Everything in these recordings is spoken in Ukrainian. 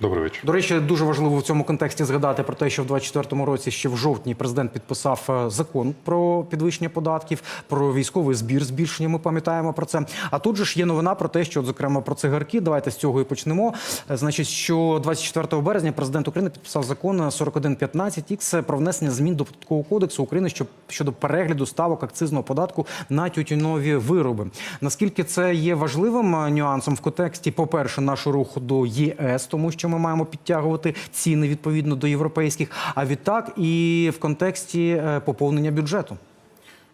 Добрий вечір. До речі, дуже важливо в цьому контексті згадати про те, що в 2024 році ще в жовтні президент підписав е, закон про підвищення податків, про військовий збір збільшення. Ми пам'ятаємо про це. А тут же ж є новина про те, що от, зокрема про цигарки. Давайте з цього і почнемо. Е, Значить, що 24 березня президент України підписав закон 4115Х про внесення змін до податкового кодексу України щоб щодо перегляду ставок акцизного податку на тютюнові вироби. Наскільки це є важливим е, нюансом в контексті, по-перше, нашого руху до ЄС, тому що ми маємо підтягувати ціни відповідно до європейських, а відтак і в контексті е, поповнення бюджету.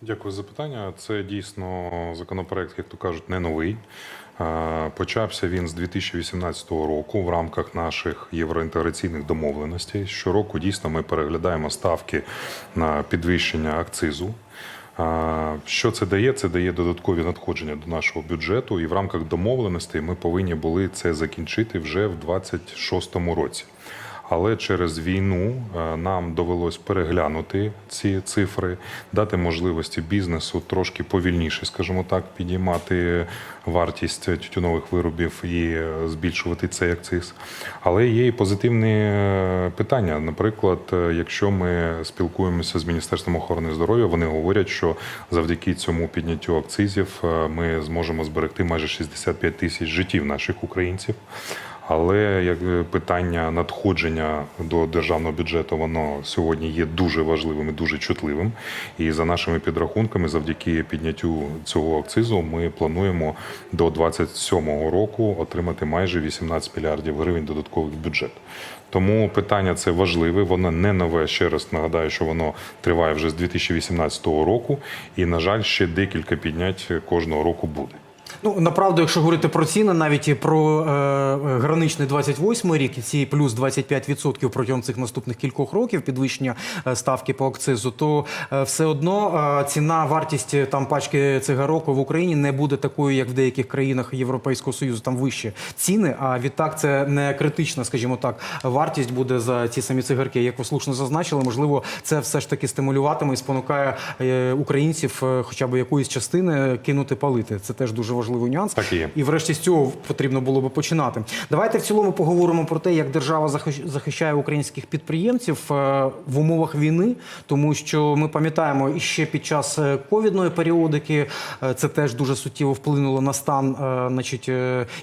Дякую за запитання. Це дійсно законопроект, як то кажуть, не новий. Е, Почався він з 2018 року в рамках наших євроінтеграційних домовленостей. Щороку дійсно ми переглядаємо ставки на підвищення акцизу. Що це дає? Це дає додаткові надходження до нашого бюджету, і в рамках домовленостей ми повинні були це закінчити вже в 2026 році. Але через війну е, нам довелось переглянути ці цифри, дати можливості бізнесу трошки повільніше, скажімо так, підіймати вартість тютюнових виробів і збільшувати цей акциз. Але є і позитивні е, питання. Наприклад, е, якщо ми спілкуємося з Міністерством охорони здоров'я, вони говорять, що завдяки цьому підняттю акцизів ми зможемо зберегти майже 65 тисяч життів наших українців. Але як е, питання надходження до державного бюджету, воно сьогодні є дуже важливим і дуже чутливим. І за нашими підрахунками, завдяки підняттю цього акцизу, ми плануємо до 27-го року отримати майже 18 мільярдів гривень додаткових бюджет. Тому питання це важливе, воно не нове. Ще раз нагадаю, що воно триває вже з 2018 року, і на жаль, ще декілька піднять кожного року буде. Ну направду, якщо говорити про ціни, навіть і про е, граничний 28 рік, ці плюс 25% протягом цих наступних кількох років підвищення е, ставки по акцизу, то е, все одно е, ціна, вартість е, там пачки цигарок в Україні не буде такою, як в деяких країнах Європейського союзу. Там вищі ціни. А відтак це не критична, скажімо так, вартість буде за ці самі цигарки. Як ви слушно зазначили, можливо, це все ж таки стимулюватиме і спонукає е, українців, е, хоча б якоїсь частини кинути палити. Це теж дуже важливий нюанс. Так і є. І врешті з цього потрібно було би починати. Давайте в цілому поговоримо про те, як держава захищ- захищає українських підприємців е, в умовах війни, тому що ми пам'ятаємо і ще під час е, ковідної періодики е, це теж дуже суттєво вплинуло на стан, значить,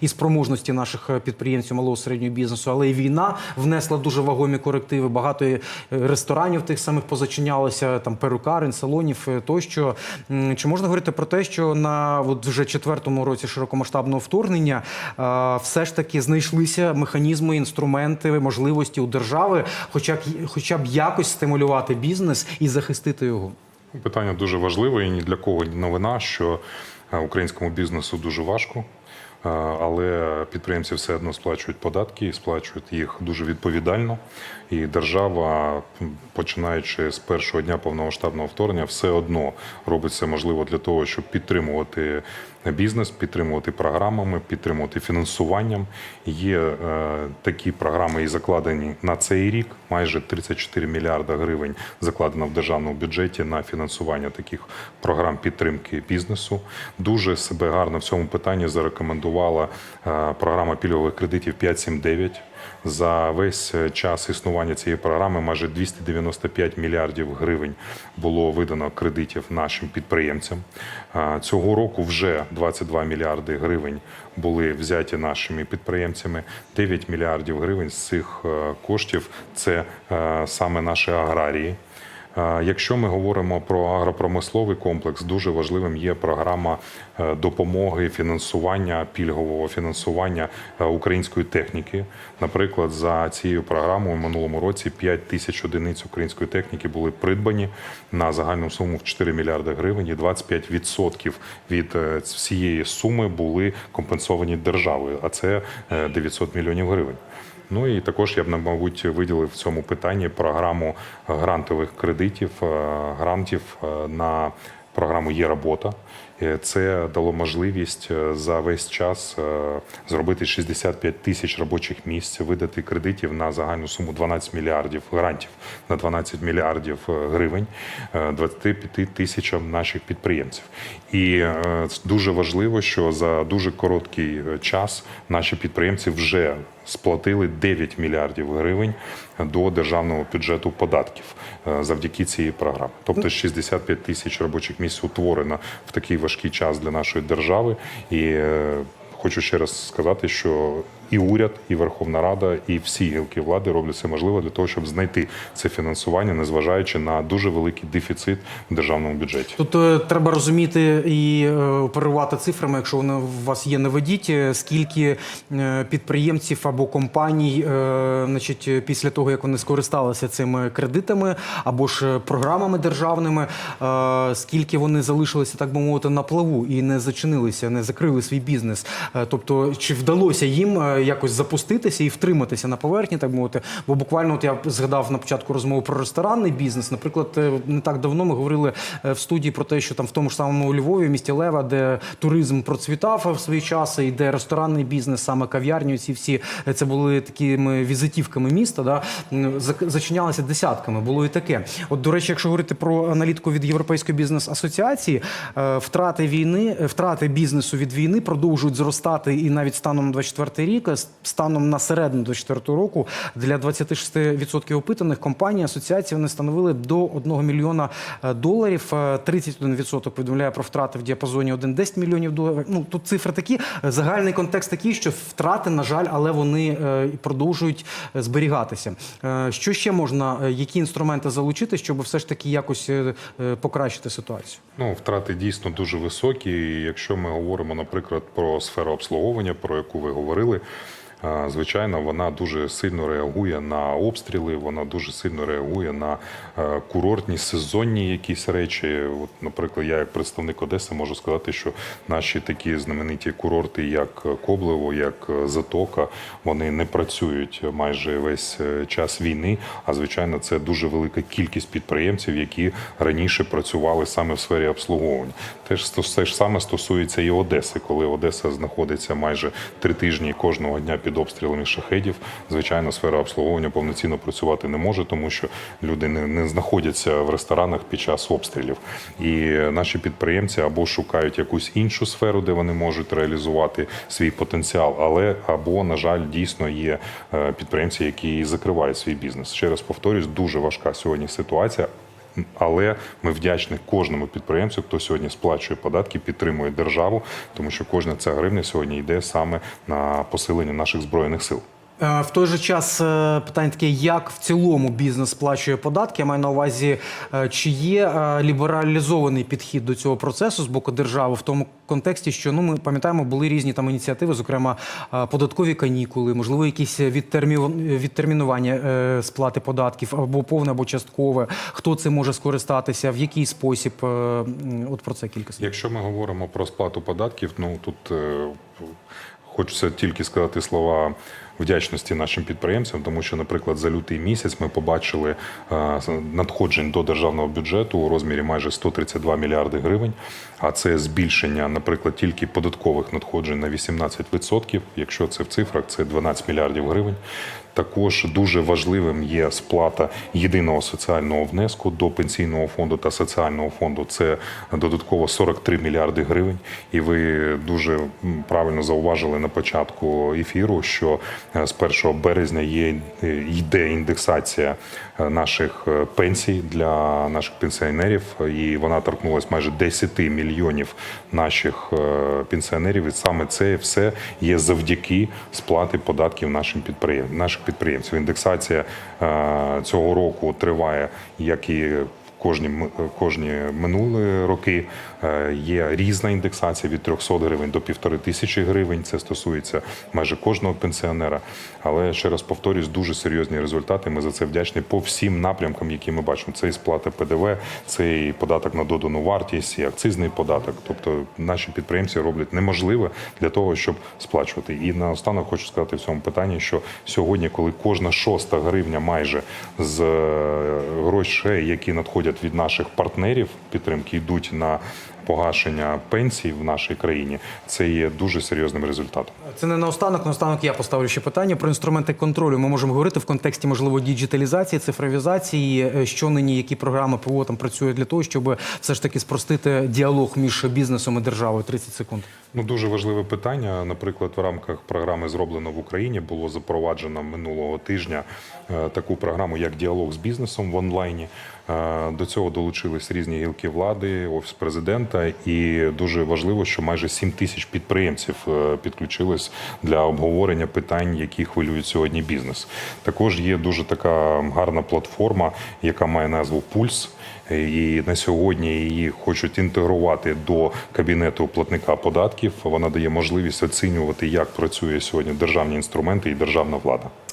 і спроможності наших підприємців малого середнього бізнесу. Але і війна внесла дуже вагомі корективи. Багато ресторанів тих самих позачинялося, там перукарень, салонів тощо. Чи можна говорити про те, що на от вже четвертому році широкомасштабного вторгнення е, все ж таки знайшлися механізми, інструменти, можливості у держави, хоча б хоча б якось стимулювати бізнес і захистити його? Питання дуже важливе і ні для кого новина, що е, українському бізнесу дуже важко, е, але підприємці все одно сплачують податки, і сплачують їх дуже відповідально. І держава, починаючи з першого дня повномасштабного вторгнення, все одно робить все можливе для того, щоб підтримувати бізнес, підтримувати програмами, підтримувати фінансуванням. Є е, такі програми і закладені на цей рік. Майже 34 мільярда гривень закладено в державному бюджеті на фінансування таких програм підтримки бізнесу. Дуже себе гарно в цьому питанні зарекомендувала е, програма пільгових кредитів 579. За весь е, час існування цієї програми майже 295 мільярдів гривень було видано кредитів нашим підприємцям. Цього року вже 22 мільярди гривень були взяті нашими підприємцями. 9 мільярдів гривень з цих е, коштів це е, саме наші аграрії. Якщо ми говоримо про агропромисловий комплекс, дуже важливим є програма е, допомоги фінансування пільгового фінансування е, української техніки. Наприклад, за цією програмою в минулому році 5 тисяч одиниць української техніки були придбані на загальну суму в 4 мільярди гривень, і 25% від е, всієї суми були компенсовані державою, а це е, 900 мільйонів гривень. Ну і також я б мабуть виділив в цьому питанні програму грантових кредитів, е, грантів е, на програму Є робота, Е, Це дало можливість е, за весь час е, зробити 65 тисяч робочих місць, видати кредитів на загальну суму 12 мільярдів грантів на 12 мільярдів е, гривень е, 25 тисячам наших підприємців. І е, дуже важливо, що за дуже короткий е, час наші підприємці вже сплатили 9 мільярдів гривень до державного бюджету податків е, завдяки цій програмі. Тобто 65 тисяч робочих місць утворено в такий важкий час для нашої держави. І е, хочу ще раз сказати, що і уряд, і Верховна Рада, і всі гілки влади роблять все можливе для того, щоб знайти це фінансування, незважаючи на дуже великий дефіцит в державному бюджеті. Тут е, треба розуміти і е, оперувати цифрами, якщо вони у вас є, наведіть, е, скільки е, підприємців або компаній, е, значить, е, після того, як вони скористалися цими кредитами або ж е, програмами державними, е, скільки вони залишилися, так би мовити, на плаву і не зачинилися, не закрили свій бізнес. Е, Тобто, чи вдалося їм якось запуститися і втриматися на поверхні, так мовити? Бо буквально от я згадав на початку розмови про ресторанний бізнес. Наприклад, е, не так давно ми говорили е, в студії про те, що там в тому ж самому Львові, місті Лева, де туризм процвітав в свій час, і де ресторанний бізнес, саме кав'ярні, ці всі е, це були такими візитівками міста, да, зачинялися десятками. Було і таке. От, до речі, якщо говорити про аналітику від Європейської бізнес-асоціації, втрати війни, втрати бізнесу від війни продовжують зростати і навіть станом на 24 рік, е, станом на середину 24 року для 26% опитаних компаній асоціації вони становили до 1 мільйона е, доларів. Е, 31% повідомляє про втрати в діапазоні 1-10 мільйонів доларів. Ну тут цифри такі. Е, Загальний контекст такий, що втрати, на жаль, але вони е, продовжують е, зберігатися. Е, Що ще можна, е, які інструменти залучити, щоб все ж таки якось е, е, покращити ситуацію? Ну, втрати дійсно дуже високі. Якщо ми говоримо, наприклад, про сферу обслуговування, про яку ви говорили. Звичайно, вона дуже сильно реагує на обстріли, вона дуже сильно реагує на е, курортні сезонні якісь речі. От, наприклад, я як представник Одеси можу сказати, що наші такі знамениті курорти, як Коблево, як Затока, вони не працюють майже весь е, час війни. А звичайно, це дуже велика кількість підприємців, які раніше працювали саме в сфері обслуговування. Теж те ж саме стосується і Одеси, коли Одеса знаходиться майже три тижні кожного дня під обстрілами шахедів. Звичайно, сфера обслуговування повноцінно працювати не може, тому що люди не, не знаходяться в ресторанах під час обстрілів. І наші підприємці або шукають якусь іншу сферу, де вони можуть реалізувати свій потенціал, але або, на жаль, дійсно є е, підприємці, які закривають свій бізнес. Ще раз повторюсь, дуже важка сьогодні ситуація. Але ми вдячні кожному підприємцю, хто сьогодні сплачує податки, підтримує державу, тому що кожна ця гривня сьогодні йде саме на посилення наших збройних сил. Е, В той же час е, питання таке, як в цілому бізнес сплачує податки. Я маю на увазі, е, чи є лібералізований підхід до цього процесу з боку держави в тому контексті, що ну ми пам'ятаємо, були різні там ініціативи, зокрема податкові канікули, можливо, якісь відтермі- відтермінування сплати податків або повне, або часткове. Хто це може скористатися, в який спосіб? От про це кілька слів. Якщо ми говоримо про сплату податків, ну тут хочеться тільки сказати слова вдячності нашим підприємцям, тому що, наприклад, за лютий місяць ми побачили е, надходжень до державного бюджету у розмірі майже 132 мільярди гривень. А це збільшення, наприклад, тільки податкових надходжень на 18%. Якщо це в цифрах, це 12 мільярдів гривень. Також дуже важливим є сплата єдиного соціального внеску до пенсійного фонду та соціального фонду. Це додатково 43 мільярди гривень. І ви дуже правильно зауважили на початку ефіру, що е, з 1 березня є е, йде індексація е, наших пенсій для наших пенсіонерів, і вона торкнулася майже 10 мільйонів наших пенсіонерів. І саме це все є завдяки сплати податків нашим підприєм... підприємців. Індексація е, цього року триває, як і кожні кожні минулі роки. Е, Є різна індексація від 300 гривень до півтори тисячі гривень. Це стосується майже кожного пенсіонера. Але ще раз повторюсь, дуже серйозні результати. Ми за це вдячні по всім напрямкам, які ми бачимо. Це і сплата ПДВ, це і податок на додану вартість, і акцизний податок. Тобто наші підприємці роблять неможливе для того, щоб сплачувати. І наостанок хочу сказати в цьому питанні, що сьогодні, коли кожна шоста гривня майже з е, грошей, які надходять від наших партнерів підтримки, йдуть на погашення пенсій в нашій країні це є дуже серйозним результатом. Це не наостанок. Наостанок я поставлю ще питання про інструменти контролю. Ми можемо говорити в контексті можливо діджиталізації, цифровізації. е, Що нині, які програми ПВО там працюють для того, щоб все ж таки спростити діалог між бізнесом і державою. 30 секунд. Ну дуже важливе питання. Наприклад, в рамках програми зроблено в Україні було запроваджено минулого тижня е, таку програму, як діалог з бізнесом в онлайні. Е, До цього долучились різні гілки влади, офіс президента, і дуже важливо, що майже 7 тисяч підприємців е, підключились для обговорення питань, які хвилюють сьогодні бізнес. Також є дуже така гарна платформа, яка має назву Пульс. І на сьогодні її хочуть інтегрувати до кабінету платника податків. Вона дає можливість оцінювати, як працює сьогодні державні інструменти і державна влада.